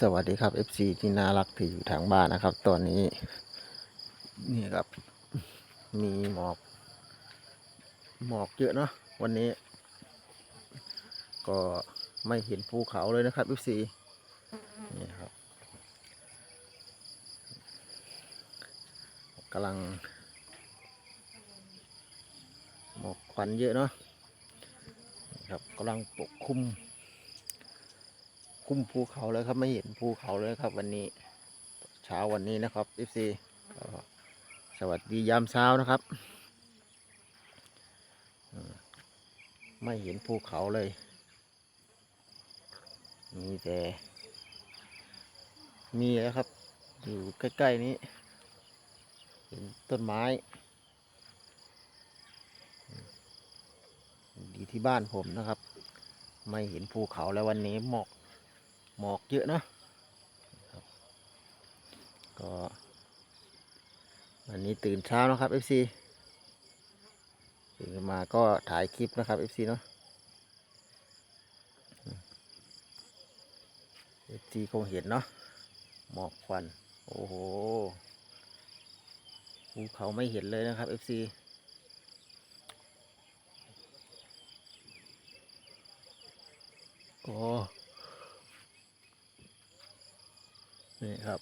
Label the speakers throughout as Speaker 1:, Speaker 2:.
Speaker 1: สวัสดีครับ FC ที่น่ารักที่อยู่ทางบ้านนะครับ ตอนนี้ นี่ครับ มีหมอก หมอกเยอะเนาะวันนี้ ก็ไม่เห็นภูเขาเลยนะครับ FC นี่ครับกำลัง หมอกควันเยอะเนาะครับกำลังปกคลุม คุ้มภูเขาเลยครับ ไม่เห็นภูเขาเลยครับ วันนี้ เช้าวันนี้นะครับ FC สวัสดียามเช้านะครับ ไม่เห็นภูเขาเลย มีแต่ มีแล้วครับ อยู่ใกล้ๆนี้ เห็นต้นไม้ ดีที่บ้านผมนะครับ ไม่เห็นภูเขาแล้ววันนี้หมอก หมอกเยอะเนะก็วันนี้ตื่นเช้านะครับ FC ตื่นมาก็ถ่ายคลิปนะครับ FC เนาะเอฟซีคงเห็นเนาะหมอกควัน โอ้โหภูเขาไม่เห็นเลยนะครับ FC โอ้ นี่ ครับ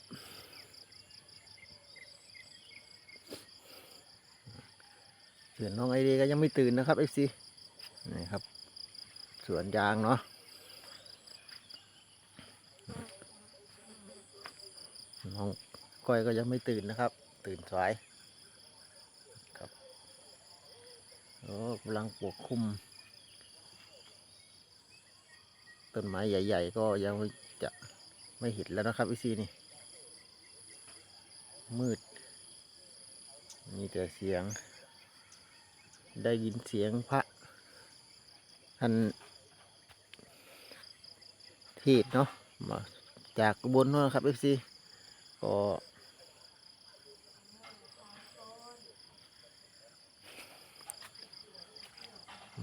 Speaker 1: ส่วนน้องไอเดียก็ยังไม่ตื่นนะครับเอฟซีนี่ครับ สวนยางเนาะน้องก้อยก็ยังไม่ตื่นนะครับ ตื่นสายครับโอ้กำลังปกคุมต้นไม้ใหญ่ ๆ ก็ยังจะไม่เห็นแล้วนะครับวิซีนี่ มืด มีแต่เสียง ได้ยินเสียงพระท่านเทศเนาะมาจากบนโนนนครับเอฟซีก็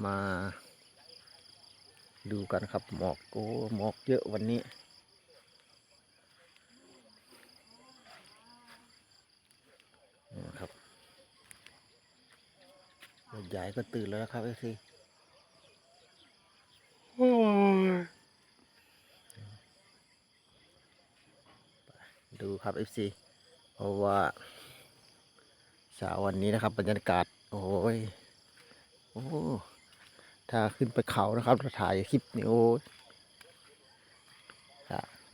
Speaker 1: มาดูกันครับหมอกโอ้หมอกเยอะวันนี้ นะครับ ยายก็ตื่นแล้วนะครับเอซีดูครับเอฟซีเพราะว่าเช้าวันนี้นะครับบรรยากาศ โอ้ยโอ้ถ้าขึ้นไปเขานะครับเราถ่ายคลิปนี่โอ้ย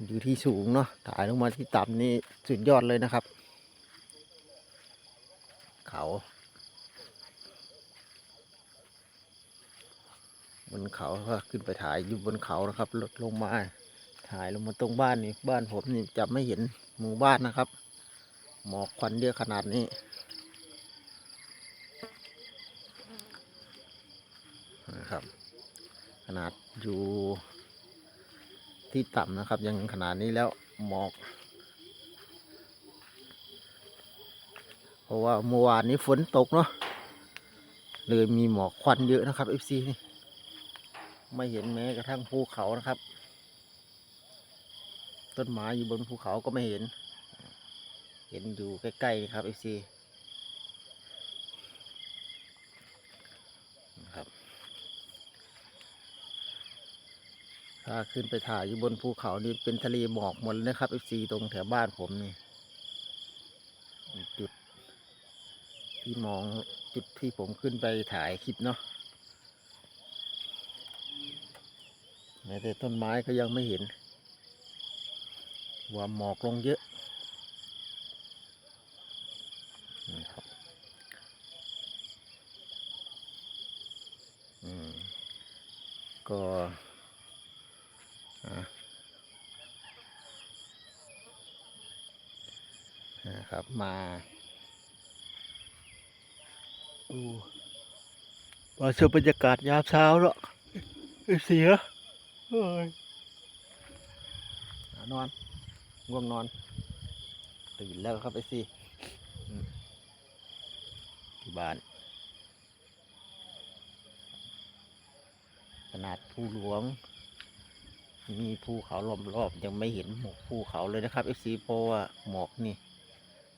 Speaker 1: อยู่ที่สูงเนาะถ่ายลงมาที่ต่ำนี่สุดยอดเลยนะครับ เขา นเขาก็ขึ้นไปถ่ายอยู่บนเขานะครับลดลงมา ถ่ายลงมาตรงบ้านนี่บ้านผมนี่จะไม่เห็นหมู่บ้านนะครับ หมอกควันเยอะขนาดนี้นะครับ ขนาดอยู่ที่ต่ำนะครับ ยังขนาดนี้แล้วหมอก เพราะว่าเมื่อวานนี้ฝนตกเนาะเลยมีหมอกควันเยอะนะครับ FC นี่ ไม่เห็นแม้กระทั่งภูเขานะครับ ต้นไม้อยู่บนภูเขาก็ไม่เห็น เห็นอยู่ใกล้ๆนะครับ FC นะครับถ้าขึ้นไปถ่ายอยู่บนภูเขานี่เป็นทะเลหมอกหมดเลยนะครับ FC ตรงแถวบ้านผมนี่จุดที่มองจุดที่ผมขึ้นไปถ่ายคลิปเนาะ แม้แต่ต้นไม้ก็ยังไม่เห็น ว่าหมอกลงเยอะนี่ครับอืมก็นะครับมาดูมาชมบรรยากาศยามเช้าแล้วเสีย นอน ง่วงนอน ตื่นแล้วครับไอซีอืมที่บ้าน ขนาดผู้หลวง มีภูเขาล้อมรอบยังไม่เห็นหมอกภูเขาเลยนะครับ FC เพราะว่าหมอกนี่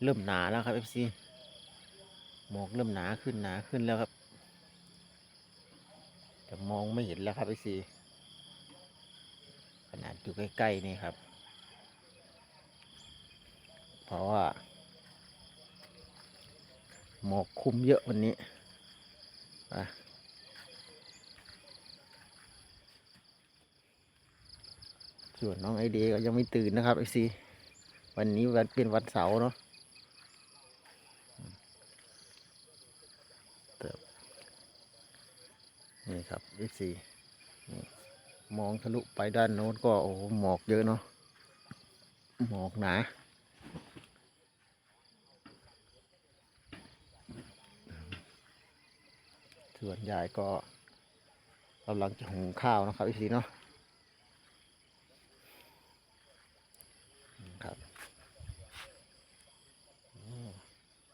Speaker 1: เริ่มหนาแล้วครับ FC หมอกเริ่มหนาขึ้นหนาขึ้นแล้วครับแต่มองไม่เห็นแล้วครับ FC ขนาดอยู่ใกล้ๆนี่ครับ เพราะว่า หมอกคุมเยอะวันนี้ไปส่วนน้องไอเดียก็ยังไม่ตื่นนะครับไอซีวันนี้วันเป็นวันเสาร์เนาะนี่ครับไอซี มองทะลุไปด้านโน้นก็โอ้หมอกเยอะเนาะหมอกหนาส่วนยายก็กำลังจะหุงข้าวนะครับอีกทีเนาะครับ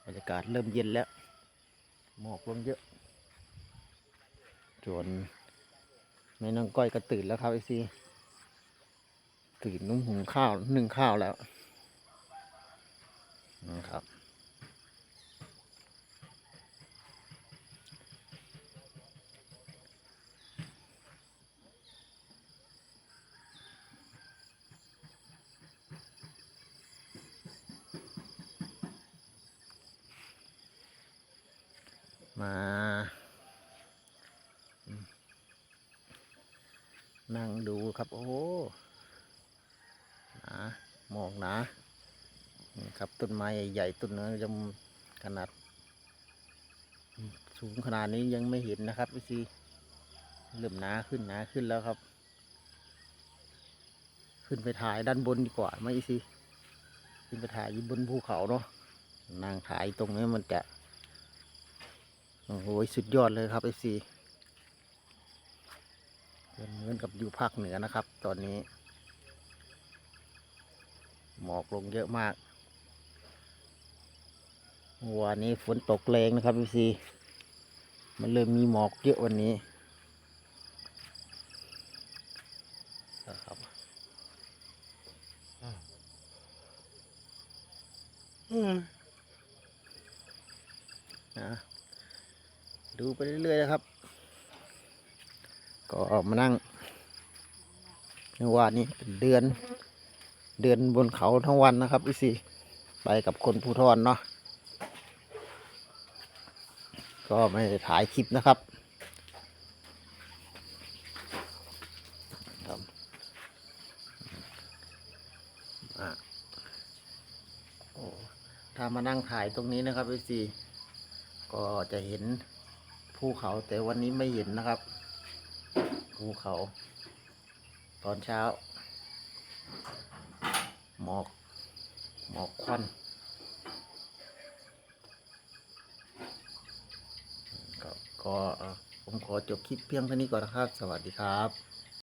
Speaker 1: บรรยากาศเริ่มเย็นแล้ว หมอกลงเยอะส่วน ม่น้องก้อยก็ตื่นแล้วครับไอซีตื่นนุ่มหุงข้าวนึ่งข้าวแล้วนะครับมาอืม นั่งดูครับ โอ้หนาหมอกหนานี่ครับต้นไม้ใหญ่ๆต้นนั้นจะขนาด สูงขนาดนี้ยังไม่เห็นนะครับพี่ซีเริ่มหนาขึ้นหนาขึ้นแล้วครับ ขึ้นไปถ่ายด้านบนดีกว่าไหมพี่ซีขึ้นไปถ่ายอยู่บนภูเขาเนาะนั่งถ่ายตรงนี้มันจะโอ้โหสุดยอดเลยครับไอซี่ เอฟซีเหมือนกับอยู่ภาคเหนือนะครับ ตอนนี้ หมอกลงเยอะมากวานนี้ฝนตกแรงนะครับเอฟซีมันเริ่มมีหมอกเยอะวันนี้นะครับอืมนะดูไปเรื่อยๆนะครับ ก็ออกมานั่งเมื่อวานนี้เเดือน เดือนบนเขาทั้งวันนะครับพี่ซีไปกับคนภูทรเนาะก็ไม่ได้ถ่ายคลิปนะครับถ้ามานั่งถ่ายตรงนี้นะครับพี่ซีก็จะเห็นภูเขาแต่วันนี้ไม่เห็นนะครับ ภูเขา ตอนเช้า หมอก หมอกควันก็ผมขอจบคลิปเพียงเท่านี้ก่อนนะครับ สวัสดีครับ